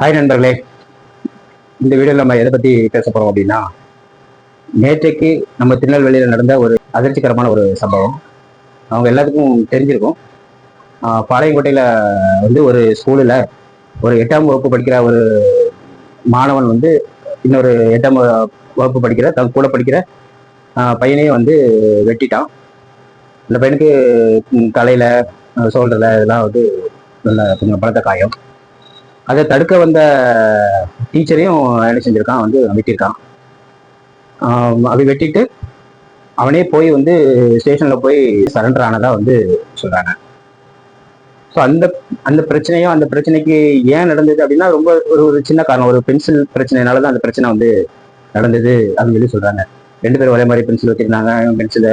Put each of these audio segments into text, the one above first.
Hi நண்பர்களே. இந்த வீடியோவில் நம்ம எதை பற்றி பேச போகிறோம் அப்படின்னா நேற்றைக்கு நம்ம திருநெல்வேலியில் நடந்த ஒரு அதிர்ச்சிகரமான ஒரு சம்பவம். அவங்க எல்லாத்துக்கும் தெரிஞ்சிருக்கும். பாளையங்கோட்டையில் வந்து ஒரு ஸ்கூலில் ஒரு எட்டாம் வகுப்பு படிக்கிற ஒரு மாணவன் வந்து இன்னொரு எட்டாம் வகுப்பு படிக்கிற தன் கூட படிக்கிற பையனையும் வந்து வெட்டிட்டான். அந்த பையனுக்கு தலையில் தலையில சோல்டரில் இதெல்லாம் வந்து நல்ல கொஞ்சம் பலத்த காயம். அதை தடுக்க வந்த டீச்சரையும் என்ன செஞ்சிருக்கான் வந்து வெட்டியிருக்கான். அப்படி அதை வெட்டிட்டு அவனே போய் வந்து ஸ்டேஷன்ல போய் சரண்டர் ஆனதா வந்து சொல்றாங்க. ஸோ அந்த அந்த பிரச்சனையும் அந்த பிரச்சனைக்கு ஏன் நடந்தது அப்படின்னா ரொம்ப ஒரு ஒரு சின்ன காரணம். ஒரு பென்சில் பிரச்சனைனால தான் அந்த பிரச்சனை வந்து நடந்தது அப்படின்னு சொல்லி சொல்றாங்க. ரெண்டு பேரும் ஒரே மாதிரி பென்சில் வச்சிருந்தாங்க. பென்சில்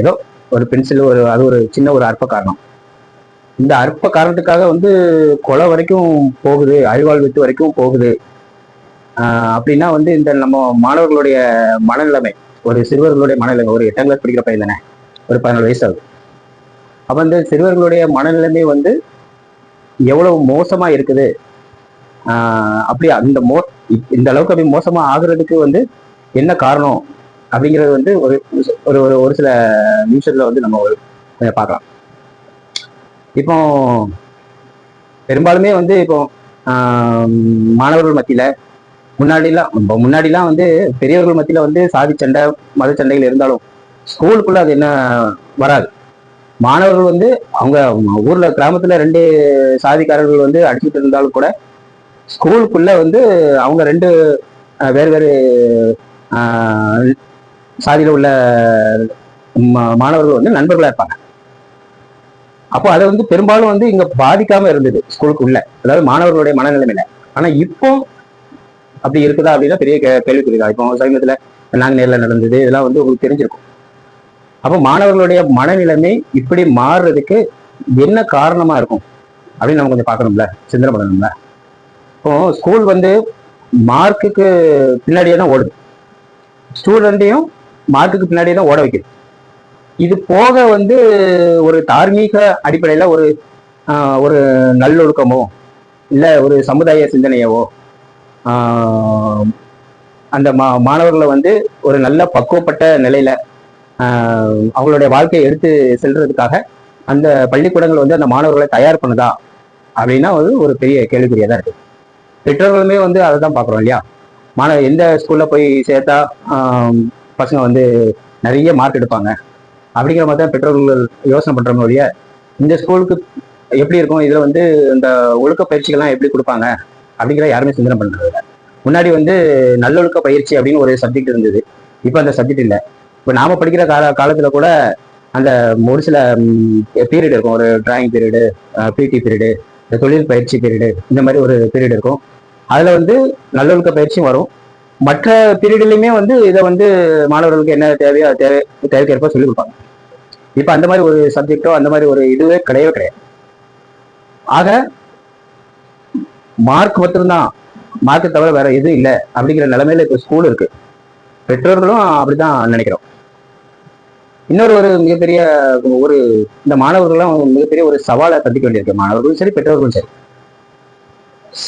ஏதோ ஒரு பென்சில் ஒரு அது ஒரு சின்ன ஒரு அற்ப காரணம். இந்த அற்ப காரணத்துக்காக வந்து கொலை வரைக்கும் போகுது அழிவாள் வித்து வரைக்கும் போகுது. அப்படின்னா வந்து இந்த நம்ம மாணவர்களுடைய மனநிலைமை ஒரு சிறுவர்களுடைய மனநிலைமை ஒரு எட்டாம் கிளாஸ் படிக்கிற பையன் தானே ஒரு பதினாலு வயசு ஆகுது. அப்போ இந்த சிறுவர்களுடைய மனநிலைமை வந்து எவ்வளவு மோசமா இருக்குது? அப்படி அந்த மோ இப்- இந்த அளவுக்கு அப்படி மோசமா ஆகுறதுக்கு வந்து என்ன காரணம் அப்படிங்கிறது வந்து ஒரு ஒரு ஒரு- ஒரு சில நிமிஷத்துல வந்து நம்ம ஒரு கொஞ்சம் பார்க்கலாம். இப்போ பெரும்பாலுமே வந்து இப்போ மாணவர்கள் மத்தியில முன்னாடிலாம் இப்போ முன்னாடிலாம் வந்து பெரியவர்கள் மத்தியில வந்து சாதி சண்டை மத சண்டைகள் இருந்தாலும் ஸ்கூலுக்குள்ள அது என்ன வராது. மாணவர்கள் வந்து அவங்க ஊர்ல கிராமத்துல ரெண்டு சாதிக்காரர்கள் வந்து அடிச்சுட்டு இருந்தாலும் கூட ஸ்கூலுக்குள்ள வந்து அவங்க ரெண்டு வேறு வேறு சாதியில உள்ள மா- மாணவர்கள் வந்து நண்பர்களா இருப்பாங்க. அப்போ அதை வந்து பெரும்பாலும் வந்து இங்க பாதிக்காம இருந்தது ஸ்கூலுக்கு உள்ள அதாவது மாணவர்களுடைய மனநிலைமையில. ஆனா இப்போ அப்படி இருக்குதா அப்படின்னா பெரிய கேள்விக்குறிதா கேள்விக்குறிதான். இப்போ சமீபத்துல நாங்க நேரில் நடந்தது இதெல்லாம் வந்து உங்களுக்கு தெரிஞ்சிருக்கும். அப்போ மாணவர்களுடைய மனநிலைமை இப்படி மாறுறதுக்கு என்ன காரணமா இருக்கும்? அப்படின்னு நம்ம கொஞ்சம் பார்க்கணும்ல. சிந்தனை பண்ணணும்ல. இப்போ ஸ்கூல் வந்து மார்க்குக்கு பின்னாடியே தான் ஓடுது. ஸ்டூடெண்ட்டையும் மார்க்குக்கு பின்னாடியே தான் ஓட வைக்குது. இது போக வந்து ஒரு தார்மீக அடிப்படையில் ஒரு ஒரு நல்லொழுக்கமோ இல்லை ஒரு சமுதாய சிந்தனையவோ அந்த மா மாணவர்களை வந்து ஒரு நல்ல பக்குவப்பட்ட நிலையில அவங்களுடைய வாழ்க்கையை எடுத்து செல்றதுக்காக அந்த பள்ளிக்கூடங்கள் வந்து அந்த மாணவர்களை தயார் பண்ணுதா அப்படின்னா வந்து ஒரு பெரிய கேள்விக்குறியா தான் இருக்கு. பெற்றோர்களுமே வந்து அதை தான் பார்க்குறோம் இல்லையா? மாணவ எந்த ஸ்கூலில் போய் சேர்த்தா பசங்க வந்து நிறைய மார்க் எடுப்பாங்க. அப்படிங்கிற மாதிரி தான் பெற்றோர்கள் யோசனை பண்ற ஒழிய இந்த ஸ்கூலுக்கு எப்படி இருக்கும்? இதுல வந்து இந்த ஒழுக்க பயிற்சிகள்லாம் எப்படி கொடுப்பாங்க? அப்படிங்கிற யாருமே சிந்தனை பண்றது இல்லை. முன்னாடி வந்து நல்லொழுக்க பயிற்சி அப்படின்னு ஒரு சப்ஜெக்ட் இருந்தது. இப்போ அந்த சப்ஜெக்ட் இல்லை. இப்போ நாம படிக்கிற கால காலத்துல கூட அந்த ஒரு சில பீரியட் இருக்கும். ஒரு டிராயிங் பீரியடு பிடி பீரியடு தொழில் பயிற்சி பீரியடு இந்த மாதிரி ஒரு பீரியட் இருக்கும். அதுல வந்து நல்லொழுக்க பயிற்சியும் வரும். மற்ற பீரியட்லையுமே வந்து இதை வந்து மாணவர்களுக்கு என்ன தேவையோ அது தேவை தேவைக்கேற்ப சொல்லிக் கொடுப்பாங்க. இப்போ அந்த மாதிரி ஒரு சப்ஜெக்டோ அந்த மாதிரி ஒரு இதுவே கிடையவே கிடையாது. ஆக மார்க் மட்டும்தான். மார்க்கை தவிர வேற எதுவும் இல்லை அப்படிங்கிற நிலைமையில இப்போ ஸ்கூல் இருக்கு. பெற்றோர்களும் அப்படிதான் நினைக்கிறோம். இன்னொரு ஒரு மிகப்பெரிய ஒரு இந்த மாணவர்களும் மிகப்பெரிய ஒரு சவாலை சந்திக்க வேண்டியிருக்கு. மாணவர்களும் சரி பெற்றோர்களும் சரி.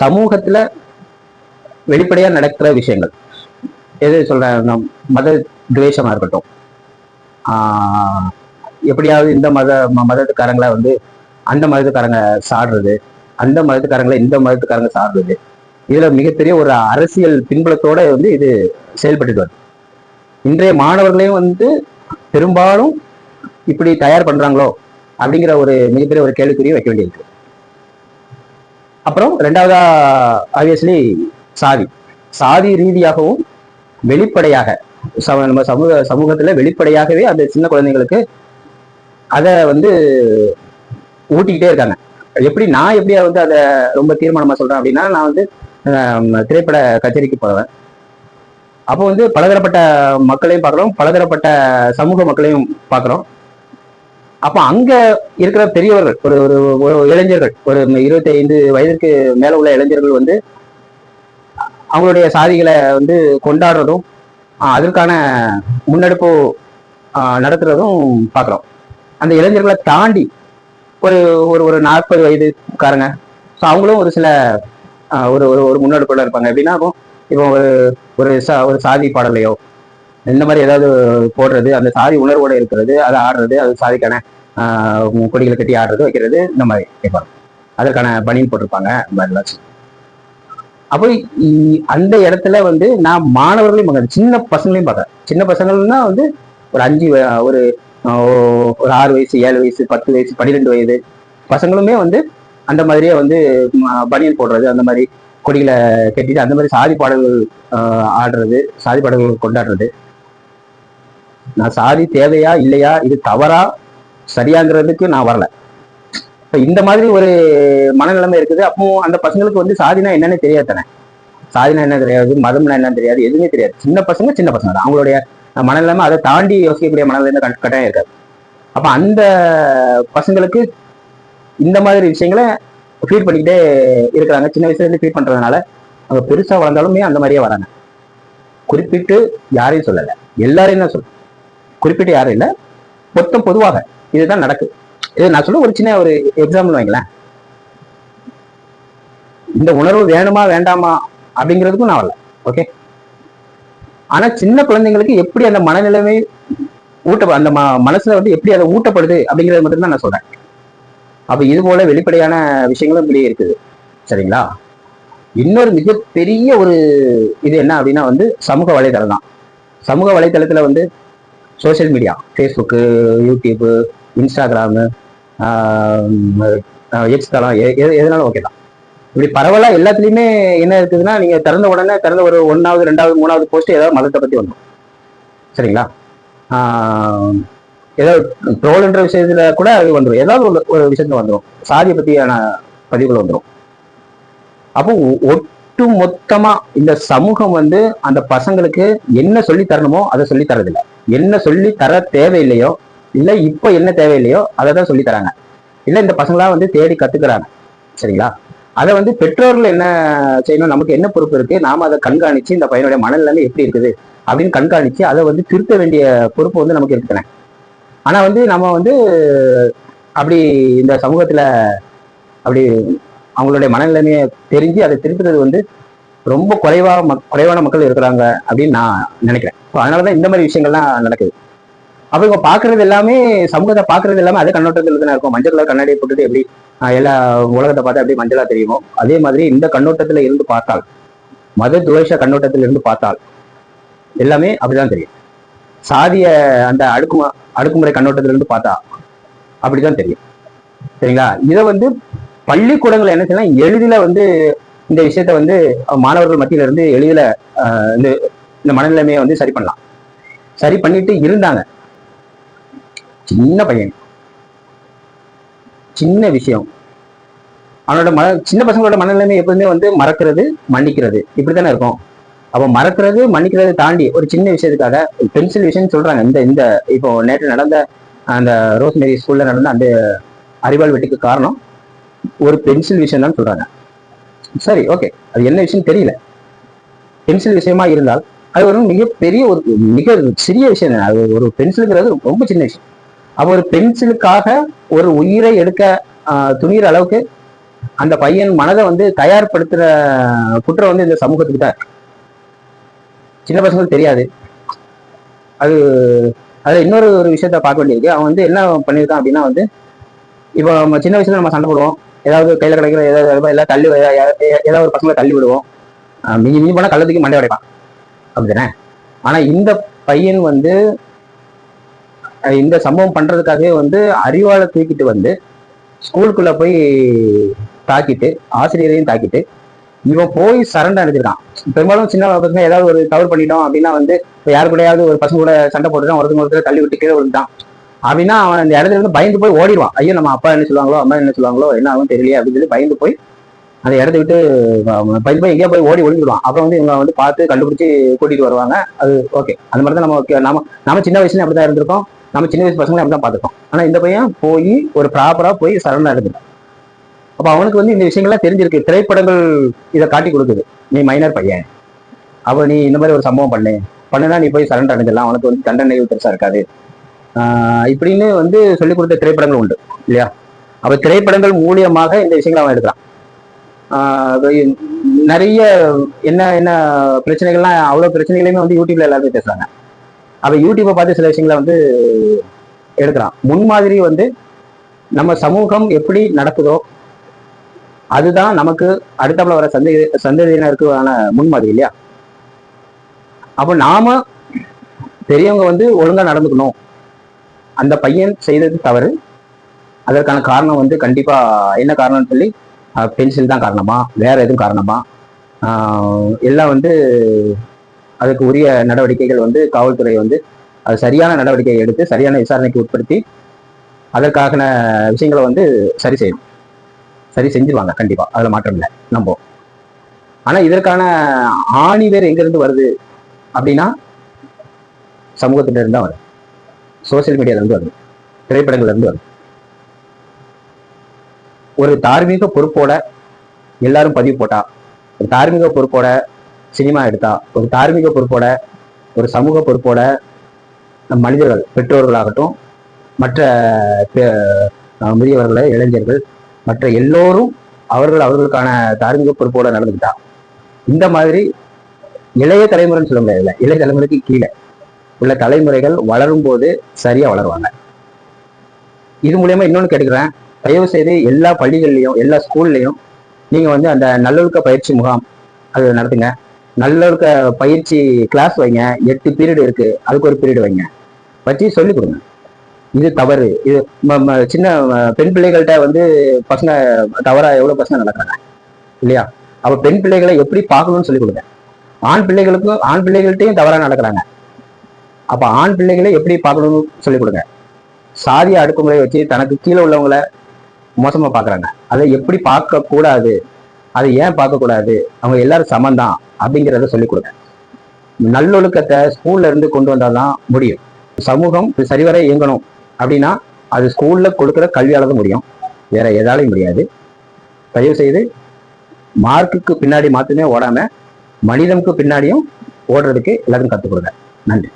சமூகத்துல வெளிப்படையா நடக்கிற விஷயங்கள். எது சொல்கிறேன் மத துவேஷமாக இருக்கட்டும். ஆஹ் எப்படியாவது இந்த மத ம- மதத்துக்காரங்களை வந்து அந்த மதத்துக்காரங்க சாடுறது அந்த மதத்துக்காரங்களை இந்த மதத்துக்காரங்க சாடுறது. இதுல மிகப்பெரிய ஒரு அரசியல் பின்புலத்தோட வந்து இது செயல்பட்டு வருது. இன்றைய மாணவர்களையும் வந்து பெரும்பாலும் இப்படி தயார் பண்றாங்களோ அப்படிங்கிற ஒரு மிகப்பெரிய ஒரு கேள்விக்குறியை வைக்க வேண்டியிருக்கு. அப்புறம் ரெண்டாவதா ஆப்வியஸ்லி சாதி. சாதி ரீதியாகவும் வெளிப்படையாக நம்ம சமூக சமூகத்துல வெளிப்படையாகவே அந்த சின்ன குழந்தைங்களுக்கு அதை வந்து ஊட்டிக்கிட்டே இருக்காங்க. எப்படி நான் எப்படி வந்து அதை ரொம்ப தீர்மானமா சொல்றேன் அப்படின்னா நான் வந்து திரைப்பட கச்சேரிக்கு போவேன் அப்போ வந்து பலதரப்பட்ட மக்களையும் பார்க்குறோம் பலதரப்பட்ட சமூக மக்களையும் பார்க்குறோம். அப்போ அங்க இருக்கிற பெரியவர்கள் ஒரு ஒரு ஒரு இளைஞர்கள் ஒரு இருபத்தி ஐந்து வயதிற்கு மேல உள்ள இளைஞர்கள் வந்து அவங்களுடைய சாதிகளை வந்து கொண்டாடுறதும் அதற்கான முன்னெடுப்பு நடத்துறதும் பார்க்குறோம். அந்த இளைஞர்களை தாண்டி ஒரு ஒரு ஒரு நாற்பது வயதுக்காரங்க ஸோ அவங்களும் ஒரு சில ஒரு ஒரு ஒரு முன்னெடுப்புல இருப்பாங்க. எப்படின்னா இப்போ ஒரு ஒரு சா ஒரு சாதி பாடலையோ இந்த மாதிரி ஏதாவது போடுறது அந்த சாதி உணர்வோட இருக்கிறது அதை ஆடுறது அது சாதிக்கான கொடிகளை கட்டி ஆடுறது வைக்கிறது இந்த மாதிரி கேட்பாங்க. அதற்கான பணியும் போட்டிருப்பாங்க இந்த மாதிரிலாம் வச்சு. அப்போ அந்த இடத்துல வந்து நான் மாணவர்களையும் பார்க்குறேன். சின்ன பசங்களையும் பார்க்குறேன். சின்ன பசங்கள்னா வந்து ஒரு அஞ்சு ஒரு ஒரு ஆறு வயசு ஏழு வயசு பத்து வயசு பன்னிரெண்டு வயது பசங்களுமே வந்து அந்த மாதிரியே வந்து பனியன் போடுறது அந்த மாதிரி கொடிகளை கட்டிட்டு அந்த மாதிரி சாதி பாடல்கள் ஆடுறது சாதி பாடல்கள் கொண்டாடுறது. நான் சாதி தேவையா இல்லையா இது தவறா சரியாங்கிறதுக்கு நான் வரல. இந்த மாதிரி ஒரு மனநிலைமை இருக்குது. அப்போ அந்த பசங்களுக்கு வந்து சாதினா என்னன்னு தெரியாது தானே? சாதினா என்ன தெரியாது? மதம்னா என்னன்னு தெரியாது? எதுவுமே தெரியாது. சின்ன பசங்க சின்ன பசங்க தான். அவங்களுடைய மனநிலைமை அதை தாண்டி யோசிக்கக்கூடிய மனநிலைமை கட்டாயம் இருக்காது. அப்ப அந்த பசங்களுக்கு இந்த மாதிரி விஷயங்களை ஃபீல் பண்ணிக்கிட்டே இருக்கிறாங்க. சின்ன வயசுல இருந்து பண்ணுறதுனால பண்றதுனால அவங்க பெருசாக வளர்ந்தாலுமே அந்த மாதிரியே வராங்க. குறிப்பிட்டு யாரையும் சொல்லல. எல்லாரையும் தான் சொல்லு குறிப்பிட்டு யாரும் இல்லை. மொத்தம் பொதுவாக இதுதான் நடக்குது இது நான் சொல்ல ஒரு சின்ன ஒரு எக்ஸாம்பிள் வைங்களேன். இந்த உணர்வு வேணுமா வேண்டாமா அப்படிங்கிறதுக்கும் நான் வரல. ஓகே ஆனா சின்ன குழந்தைங்களுக்கு எப்படி அந்த மனநிலைமை ஊட்ட அந்த ம- மனசுல வந்து எப்படி அதை ஊட்டப்படுது அப்படிங்கிறது மட்டும் தான் நான் சொல்றேன். அப்ப இது போல வெளிப்படையான விஷயங்களும் இப்படியே இருக்குது. சரிங்களா? இன்னொரு மிகப்பெரிய ஒரு இது என்ன அப்படின்னா வந்து சமூக வலைதளம் தான். சமூக வலைதளத்துல வந்து social media Facebook YouTube Instagram X தளம் எது எதுனாலும் ஓகே தான். இப்படி பரவலா எல்லாத்துலயுமே என்ன இருக்குதுன்னா நீங்க திறந்த உடனே திறந்த ஒரு ஒன்னாவது ரெண்டாவது மூணாவது போஸ்ட் ஏதாவது மதத்தை பத்தி வந்துடும் சரிங்களா? ஆஹ் ஏதாவது ட்ரோல்ன்ற விஷயத்துல கூட அது வந்துடும் ஏதாவது ஒரு ஒரு விஷயத்துல வந்துடும் சாதியை பத்தியான பதிவுகள் வந்துடும் அப்போ ஒ- ஒட்டு மொத்தமா இந்த சமூகம் வந்து அந்த பசங்களுக்கு என்ன சொல்லி தரணுமோ அதை சொல்லி தரதில்லை என்ன சொல்லி தர தேவையில்லையோ இல்ல இப்போ என்ன தேவையில்லையோ அதை தான் சொல்லி தராங்க இல்ல இந்த பசங்களாம் வந்து தேடி கத்துக்கிறாங்க. சரிங்களா? அதை வந்து பெற்றோர்கள் என்ன செய்யணும்? நமக்கு என்ன பொறுப்பு இருக்கு? நாம அதை கண்காணிச்சு இந்த பையனுடைய மனநிலைமை எப்படி இருக்குது? அப்படின்னு கண்காணிச்சு அதை வந்து திருத்த வேண்டிய பொறுப்பு வந்து நமக்கு இருக்குதானே? ஆனா வந்து நம்ம வந்து அப்படி இந்த சமூகத்துல அப்படி அவங்களுடைய மனநிலைமையை தெரிஞ்சு அதை திருத்துறது வந்து ரொம்ப குறைவா மக்- குறைவான மக்கள் இருக்கிறாங்க அப்படின்னு நான் நினைக்கிறேன். ஸோ அதனாலதான் இந்த மாதிரி விஷயங்கள்லாம் நடக்குது. அப்ப இவங்க பாக்குறது எல்லாமே சமூகத்தை பாக்குறது எல்லாமே அதே கண்ணோட்டத்தில் தான் இருக்கும். மஞ்சள் கலர் கண்ணாடியை போட்டுட்டு எப்படி எல்லா உலகத்தை பார்த்தா எப்படி மஞ்சளா தெரியுமோ அதே மாதிரி இந்த கண்ணோட்டத்துல இருந்து பார்த்தால் மத துவேஷ கண்ணோட்டத்தில் இருந்து பார்த்தால் எல்லாமே அப்படிதான் தெரியும். சாதிய அந்த அடுக்கும அடுக்குமுறை கண்ணோட்டத்திலிருந்து பார்த்தா அப்படிதான் தெரியும். சரிங்களா? இதை வந்து பள்ளிக்கூடங்கள் என்ன செய்யலாம்? எளிதில் வந்து இந்த விஷயத்த வந்து மாணவர்கள் மத்தியில இருந்து எளிதில் இந்த இந்த மனநிலைமையை வந்து சரி பண்ணலாம். சரி பண்ணிட்டு இருந்தாங்க. சின்ன பையன். சின்ன விஷயம். அவனோட மன சின்ன பசங்களோட மனநிலைமை எப்பவுமே வந்து மறக்கிறது மன்னிக்கிறது. இப்படித்தானே இருக்கும். அப்போ மறக்கிறது மன்னிக்கிறது தாண்டி ஒரு சின்ன விஷயத்துக்காக பென்சில் விஷயம்னு சொல்றாங்க. இந்த இந்த இப்போ நேற்று நடந்த அந்த ரோஸ்மேரி ஸ்கூல்ல நடந்த அந்த அறிவால் வெட்டுக்கு காரணம் ஒரு பென்சில் விஷயம் தான் சொல்றாங்க. சரி ஓகே அது என்ன விஷயம் தெரியல. பென்சில் விஷயமா இருந்தால் அது ஒரு மிகப்பெரிய ஒரு மிக சிறிய விஷயம். அது ஒரு பென்சிலுங்கிறது ரொம்ப சின்ன விஷயம். அப்போ ஒரு பென்சிலுக்காக ஒரு உயிரை எடுக்க துணிகிற அளவுக்கு அந்த பையன் மனதை வந்து தயார்படுத்துற குற்றம் வந்து இந்த சமூகத்துக்கு தான் சின்ன பசங்களுக்கு தெரியாது. அது அதில் இன்னொரு ஒரு விஷயத்த பார்க்க வேண்டியிருக்கு. அவன் வந்து என்ன பண்ணியிருக்கான் அப்படின்னா வந்து இப்போ நம்ம சின்ன வயசுல நம்ம சண்டை போடுவோம். ஏதாவது கையில் கிடைக்கிற ஏதாவது எல்லாம் தள்ளி ஏதாவது ஒரு பசங்களை தள்ளி விடுவோம். மிஞ்சி மிஞ்சி போனால் கள்ளத்துக்கு மண்டை உடைப்பான். அப்படிதானே ஆனால் இந்த பையன் வந்து இந்த சம்பவம் பண்றதுக்காகவே வந்து அறிவாளை தூக்கிட்டு வந்து ஸ்கூலுக்குள்ள போய் தாக்கிட்டு ஆசிரியரையும் தாக்கிட்டு இவன் போய் சரண்டை அடைஞ்சிருக்கான் பெரும்பாலும் சின்ன பசங்க ஏதாவது ஒரு தவறு பண்ணிட்டோம் அப்படின்னா வந்து இப்போ யாரு கூடயாவது ஒரு பசங்க கூட சண்டை போட்டுட்டான் ஒருத்தங்க ஒருத்தர் தள்ளி விட்டு கீழே விழுந்தான் அப்படின்னா அவன் அந்த இடத்துல இருந்து பயந்து போய் ஓடிடுவான். ஐயோ நம்ம அப்பா என்ன சொல்லுவாங்களோ அம்மா என்ன சொல்லுவாங்களோ என்ன ஆகும் தெரியலையே அப்படின்னு சொல்லி பயந்து போய் அந்த இடத்த விட்டு அவன் பயந்து போய் எங்கேயோ போய் ஓடி ஒழிஞ்சிடுவான் அப்புறம் வந்து இவங்க வந்து பார்த்து கண்டுபிடிச்சி கூட்டிட்டு வருவாங்க. அது ஓகே அந்த மாதிரி தான் நம்ம நம்ம நம்ம சின்ன வயசுல அப்படிதான் இருந்திருக்கோம். நம்ம சின்ன வயசு பசங்களை அப்படி தான் பார்த்துக்கோம் ஆனால் இந்த பையன் போய் ஒரு ப்ராப்பராக போய் சரணா இருந்துட்டான் அப்போ அவனுக்கு வந்து இந்த விஷயங்கள்லாம் தெரிஞ்சிருக்கு. திரைப்படங்கள் இதை காட்டி கொடுக்குது. நீ மைனர் பையன். அப்போ நீ இந்த மாதிரி ஒரு சம்பவம் பண்ணு. பண்ணுனா நீ போய் சரண்டர் அடைஞ்சிடலாம். அவனுக்கு வந்து தண்டனை பெருசாக இருக்காது. இப்படின்னு வந்து சொல்லிக் கொடுத்த திரைப்படங்கள் உண்டு. இல்லையா? அப்போ திரைப்படங்கள் மூலியமாக இந்த விஷயங்களை அவன் எடுக்கிறான். நிறைய என்ன என்ன பிரச்சனைகள்லாம் அவ்வளோ பிரச்சனைகளையுமே வந்து யூடியூப்ல எல்லாருமே பேசுறாங்க. அப்ப யூடியூப்பை பார்த்து சில விஷயங்களை வந்து எடுக்கிறான் முன்மாதிரி வந்து நம்ம சமூகம் எப்படி நடக்குதோ அதுதான் நமக்கு அடுத்தப்பல வர சந்தை சந்ததியினருக்கான முன்மாதிரி இல்லையா? அப்போ நாம பெரியவங்க வந்து ஒழுங்கா நடந்துக்கணும். அந்த பையன் செய்தது தவறு. அதற்கான காரணம் வந்து கண்டிப்பா என்ன காரணம்னு சொல்லி பென்சில் தான் காரணமா? வேற எதுவும் காரணமா? ஆஹ் எல்லாம் வந்து அதுக்கு உரிய நடவடிக்கைகள் வந்து காவல்துறை வந்து அது சரியான நடவடிக்கை எடுத்து சரியான விசாரணைக்கு உட்படுத்தி அதற்கான விஷயங்களை வந்து சரி செய்யும் சரி செஞ்சுருவாங்க கண்டிப்பா. அதுல மாற்றம் இல்லை. நம்போம் ஆனா இதற்கான ஆணி வேறு எங்கேருந்து வருது அப்படின்னா சமூகத்திலிருந்து தான் வருது. சோசியல் மீடியால இருந்து வருது. திரைப்படங்கள்ல இருந்து வருது. ஒரு தார்மீக பொறுப்போட எல்லாரும் பதிவு போட்டா ஒரு தார்மீக பொறுப்போட சினிமா எடுத்தா ஒரு தார்மீக பொறுப்போட ஒரு சமூக பொறுப்போட நம் மனிதர்கள் பெற்றோர்களாகட்டும் மற்ற முதியவர்களை இளைஞர்கள் மற்ற எல்லோரும் அவர்கள் அவர்களுக்கான தார்மீக பொறுப்போட நடந்துக்கிட்டா. இந்த மாதிரி இளைய தலைமுறைன்னு சொல்ல முடியாது இளைய தலைமுறைக்கு கீழே உள்ள தலைமுறைகள் வளரும் போது சரியா வளருவாங்க. இது மூலியமா இன்னொன்னு கேட்டுக்கிறேன். தயவு செய்து எல்லா பள்ளிகள்லயும் எல்லா ஸ்கூல்லையும் நீங்க வந்து அந்த நல்லொழுக்க பயிற்சி முகாம் அது நடத்துங்க. நல்லொழுக்க பயிற்சி கிளாஸ் வைங்க. எட்டு பீரியட் இருக்கு. அதுக்கு ஒரு பீரியட் வைங்க. வச்சு சொல்லிக் கொடுங்க. இது தவறு. இது சின்ன பெண் பிள்ளைகள்கிட்ட வந்து பசங்க தவறா எவ்வளவு பசங்க நடக்கிறாங்க? இல்லையா? அப்ப பெண் பிள்ளைகளை எப்படி பார்க்கணும்னு சொல்லி கொடுங்க. ஆண் பிள்ளைகளுக்கும் ஆண் பிள்ளைகள்ட்டையும் தவறா நடக்கிறாங்க. அப்ப ஆண் பிள்ளைகளை எப்படி பார்க்கணும்னு சொல்லி கொடுங்க. சாதிய அடுக்குமுறை வச்சு தனக்கு கீழே உள்ளவங்கள மோசமா பாக்குறாங்க அதை எப்படி பார்க்க கூடாது? அதை ஏன் பார்க்கக்கூடாது? அவங்க எல்லாரும் சமந்தான் அப்படிங்கிறத சொல்லிக் கொடுங்க. நல்லொழுக்கத்தை ஸ்கூல்ல இருந்து கொண்டு வந்தாதான் முடியும். சமூகம் சரிவர இயங்கணும் அப்படின்னா அது ஸ்கூல்ல கொடுக்குற கல்வியால தான் முடியும். வேற எதாலையும் முடியாது. தயவு செய்து மார்க்குக்கு பின்னாடி மாத்திரமே ஓடாம மனிதனுக்கு பின்னாடியும் ஓடுறதுக்கு எல்லாரும் கற்றுக் கொடுங்க. நன்றி.